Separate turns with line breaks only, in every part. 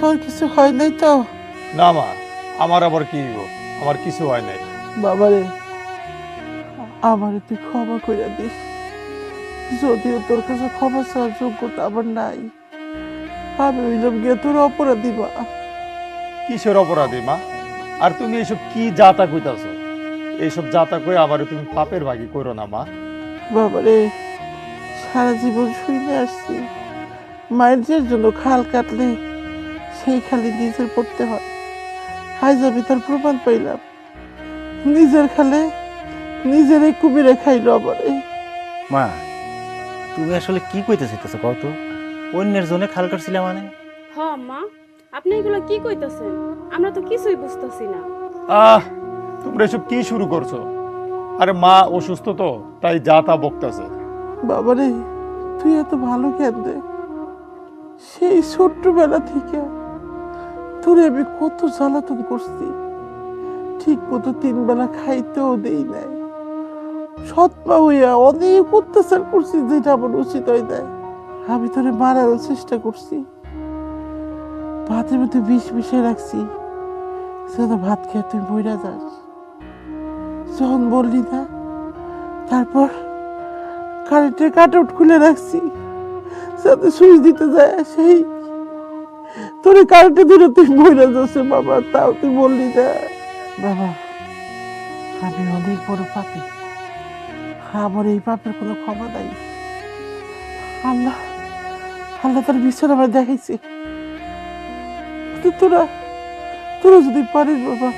তোর কিছু হয় নাই তো?
না মা আমার আবার কি হইব? আমার কিছু হয় নাই।
বাবারে আমার তুই ক্ষমা করে দিস। যদিও তোর কাছে ক্ষমা চাওয়ার যোগ্যতা আমার নাই আমি হইলাম গিয়ে তোর অপরাধী মা।
কিসের অপরাধী মা? আর তুমি এইসব কি জাতা কইতাছ? এইসব জাতা কই আবার তুমি পাপের ভাগি করো না মা।
বাবারে সারা জীবন শুইনে আসছি। মায়ের জন্য খাল কাটলে সেই খালি নিজের পড়তে হয়। আজ আমি তার প্রমাণ পাইলাম। নিজের খালে নিজের এই কুমিরে খাইলো আমারে
মা তুমি আসলে কি কইতে চাইতেছো কত অন্যের জন্য খাল কাটছিলাম মানে?
হ মা আপনি এগুলো কি কইতাছেন? আমরা তো কিছুই বুঝতাছি না।
আহ তোমরা এসব কি শুরু করছ? আরে মা অসুস্থ তো তাই জাতা বকতাছে।
বাবারে তুই এত ভালো কেন রে সেই ছোট্টবেলা থেকে তোরে আমি কত জ্বালাতন করছি। ঠিক মতো তিন বেলা খাইতেও দেই নাই। সৎমা হইয়া অনেক অত্যাচার করছি যেটা আমার উচিত হয় নাই। আমি তোরে মারারও চেষ্টা করছি। ভাতের মধ্যে বিষ মিশিয়ে রাখছি। যেন ভাত খেয়ে তুই মইরা যাস। যখন বললি না, তারপর কারেন্টের কাট আউট খুলে রাখছি। যাতে সুইচ দিতে যায় সেই তোর কারেন্টে দিলে তুই মরে যাচ্ছে বাবা তাও তুই বললি না। বাবা আমি অনেক বড় পাপি। আমার এই পাপের কোনো ক্ষমা নাই। আল্লাহ আল্লাহ তার বিচার আমার দেখাইছে। তোরা তোরা যদি পারিস বাবা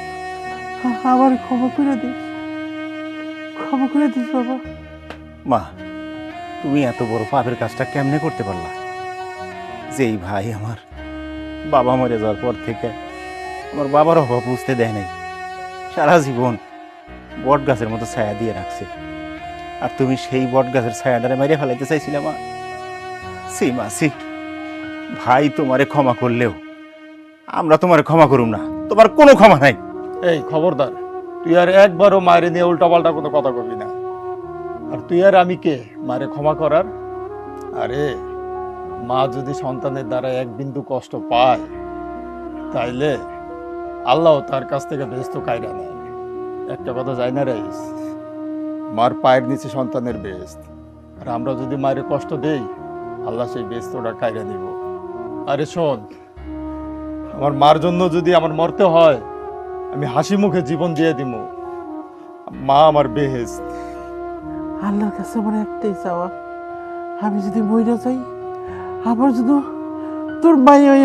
আমার ক্ষমা করে দিস। ক্ষমা করে দিস বাবা।
মা তুমি এত বড় পাপের কাজটা কেমনে করতে পারলা? যেই ভাই আমার বাবা মরে যাওয়ার পর থেকে আমার বাবার অভাব বুঝতে দেয় নাই। সারা জীবন বট গাছের মতো ছায়া দিয়ে রাখছে। আর তুমি সেই বট গাছের ছায়াটারে মেরে ফেলাইতে চাইছিলে মা? সি মা সি ভাই তোমারে ক্ষমা করলেও আমরা তোমারে ক্ষমা করুম না। তোমার কোনো ক্ষমা নাই।
এই খবরদার, তুই আর একবারও মায়ের নিয়ে উল্টাপাল্টা কোনো কথা কবি না। আর তুই আর আমি কে? মায়ের ক্ষমা করার? আরে মা যদি সন্তানের দ্বারা এক বিন্দু কষ্ট পায়, তাইলে আল্লাহ তার কাছ থেকে ব্যস্ত কায়রা নেয়। একটা কথা যায় না রাইস মার পায়ের নিচে সন্তানের বেস্ত আর আমরা যদি মায়ের কষ্ট দেই, আল্লাহ সেই বেস্তটা কায়রা নিব। আরে শোন, আমার মার জন্য যদি আমার মরতে হয়, আমি হাসি মুখে জীবন দিয়ে দিব মা আমার বেহেস্ত
আল্লাহর কাছে আমার একটাই চাওয়া, আমি যদি মইরা যাই আবার যদি তোর হয়ে